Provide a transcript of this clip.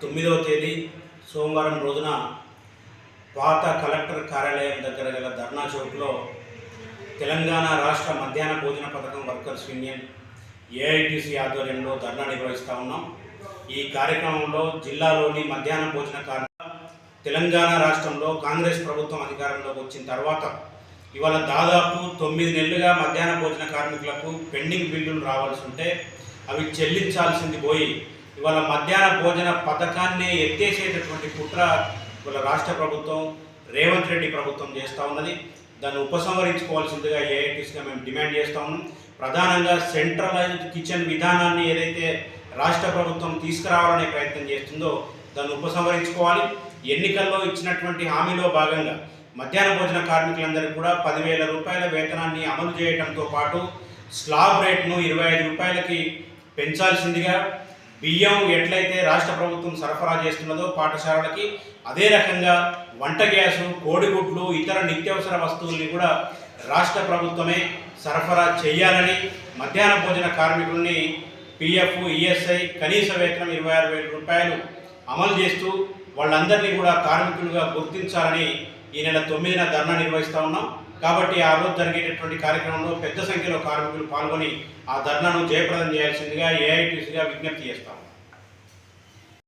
తొమ్మిదవ తేదీ సోమవారం రోజున పాత కలెక్టర్ కార్యాలయం దగ్గర గల ధర్నా చౌక్లో తెలంగాణ రాష్ట్ర మధ్యాహ్న భోజన పథకం వర్కర్స్ యూనియన్ ఏఐటిసి ఆధ్వర్యంలో ధర్నా నిర్వహిస్తూ ఉన్నాం. ఈ కార్యక్రమంలో జిల్లాలోని మధ్యాహ్న భోజన కార్మిక తెలంగాణ రాష్ట్రంలో కాంగ్రెస్ ప్రభుత్వం అధికారంలోకి వచ్చిన తర్వాత ఇవాళ దాదాపు తొమ్మిది నెలలుగా మధ్యాహ్న భోజన కార్మికులకు పెండింగ్ బిల్లులు రావాల్సి ఉంటే అవి చెల్లించాల్సింది పోయి ఇవాళ మధ్యాహ్న భోజన పథకాన్ని ఎత్తేసేటటువంటి కుట్ర ఇవాళ రాష్ట్ర ప్రభుత్వం రేవంత్ రెడ్డి ప్రభుత్వం చేస్తూ ఉన్నది. దాన్ని ఉపసంహరించుకోవాల్సిందిగా ఏఐటీసీగా మేము డిమాండ్ చేస్తూ ఉన్నాం. ప్రధానంగా సెంట్రలైజ్డ్ కిచెన్ విధానాన్ని ఏదైతే రాష్ట్ర ప్రభుత్వం తీసుకురావాలనే ప్రయత్నం చేస్తుందో దాన్ని ఉపసంహరించుకోవాలి. ఎన్నికల్లో ఇచ్చినటువంటి హామీలో భాగంగా మధ్యాహ్న భోజన కార్మికులందరికీ కూడా పదివేల రూపాయల వేతనాన్ని అమలు చేయడంతో పాటు స్లాబ్ రేట్ను ఇరవై ఐదు రూపాయలకి పెంచాల్సిందిగా బియ్యం ఎట్లయితే రాష్ట్ర ప్రభుత్వం సరఫరా చేస్తున్నదో పాఠశాలలకి అదే రకంగా వంట గ్యాసు కోడిగుడ్లు ఇతర నిత్యావసర వస్తువుల్ని కూడా రాష్ట్ర ప్రభుత్వమే సరఫరా చేయాలని మధ్యాహ్న భోజన కార్మికుల్ని పిఎఫ్ ఈఎస్ఐ కనీస వేతనం ఇరవై ఆరు వేల రూపాయలు అమలు చేస్తూ వాళ్ళందరినీ కూడా కార్మికులుగా గుర్తించాలని ఈ నెల తొమ్మిదిన ధర్నా నిర్వహిస్తూ ఉన్నాం. కాబట్టి ఆ రోజు జరిగేటటువంటి కార్యక్రమంలో పెద్ద సంఖ్యలో కార్మికులు పాల్గొని ఆ ధర్నాను జయప్రదం చేయాల్సిందిగా ఏఐటీసీగా విజ్ఞప్తి చేస్తాం